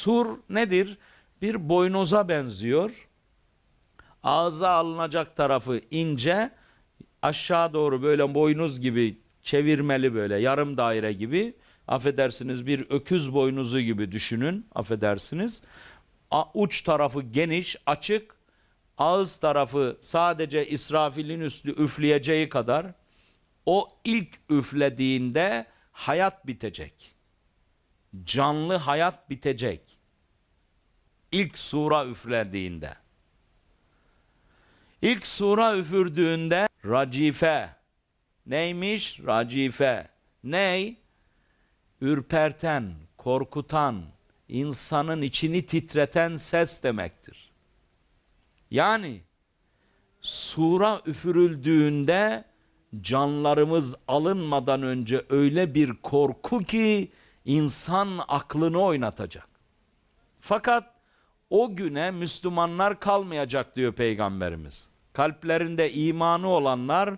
Sur nedir? Bir boynoza benziyor. Ağza alınacak tarafı ince, aşağı doğru böyle boynuz gibi çevirmeli böyle yarım daire gibi. Affedersiniz bir öküz boynuzu gibi düşünün. Affedersiniz. Uç tarafı geniş, açık. Ağız tarafı sadece İsrafil'in üstü üfleyeceği kadar. O ilk üflediğinde hayat bitecek. Canlı hayat bitecek. İlk sura üflediğinde. İlk sura üfürdüğünde racife. Neymiş? Racife. Ney? Ürperten, korkutan, insanın içini titreten ses demektir. Yani sura üfürüldüğünde canlarımız alınmadan önce öyle bir korku ki insan aklını oynatacak. Fakat o güne Müslümanlar kalmayacak diyor Peygamberimiz. Kalplerinde imanı olanlar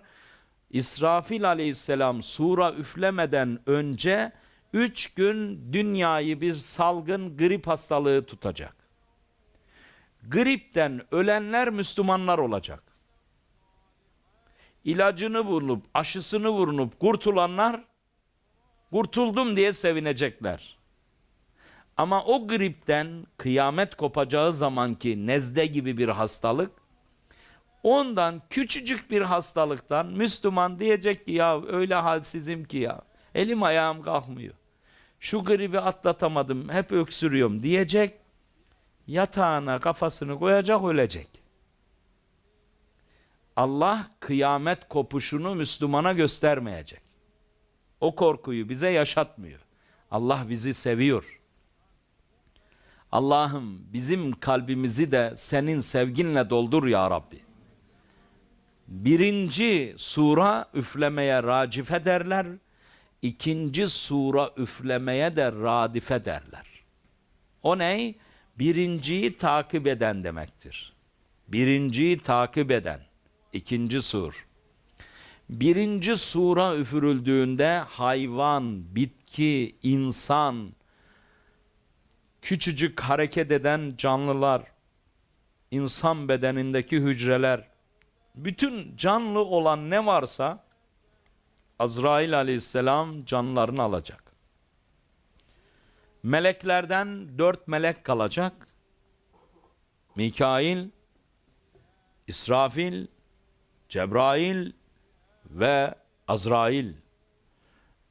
İsrafil aleyhisselam sura üflemeden önce üç gün dünyayı bir salgın grip hastalığı tutacak. Gripten ölenler Müslümanlar olacak. İlacını bulup, aşısını vurunup kurtulanlar kurtuldum diye sevinecekler. Ama o gripten kıyamet kopacağı zamanki nezle gibi bir hastalık ondan küçücük bir hastalıktan Müslüman diyecek ki ya öyle halsizim ki ya elim ayağım kalkmıyor. Şu gribi atlatamadım hep öksürüyorum diyecek yatağına kafasını koyacak ölecek. Allah kıyamet kopuşunu Müslümana göstermeyecek. O korkuyu bize yaşatmıyor. Allah bizi seviyor. Allah'ım bizim kalbimizi de senin sevginle doldur ya Rabbi. Birinci sura üflemeye racife derler. İkinci sura üflemeye de radife derler. O ne? Birinciyi takip eden demektir. Birinciyi takip eden. İkinci sur. Birinci sura üfürüldüğünde hayvan, bitki, insan, küçücük hareket eden canlılar, insan bedenindeki hücreler, bütün canlı olan ne varsa Azrail aleyhisselam canlarını alacak. Meleklerden dört melek kalacak. Mikail, İsrafil, Cebrail ve Azrail.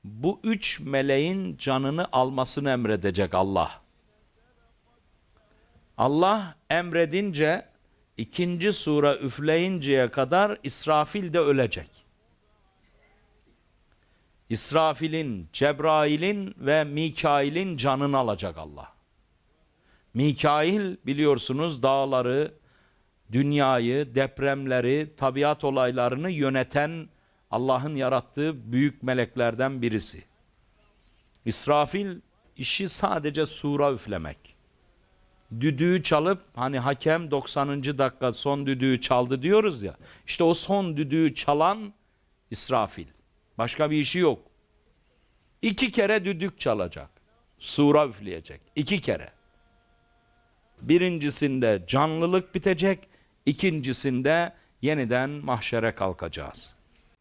Bu üç meleğin canını almasını emredecek Allah. Allah emredince ikinci sura üfleyinceye kadar İsrafil de ölecek. İsrafil'in, Cebrail'in ve Mikail'in canını alacak Allah. Mikail biliyorsunuz dağları, dünyayı, depremleri, tabiat olaylarını yöneten Allah'ın yarattığı büyük meleklerden birisi. İsrafil işi sadece sura üflemek. Düdüğü çalıp hani hakem 90. dakika son düdüğü çaldı diyoruz ya. İşte o son düdüğü çalan İsrafil. Başka bir işi yok. İki kere düdük çalacak. Sura üfleyecek. İki kere. Birincisinde canlılık bitecek. ikincisinde yeniden mahşere kalkacağız.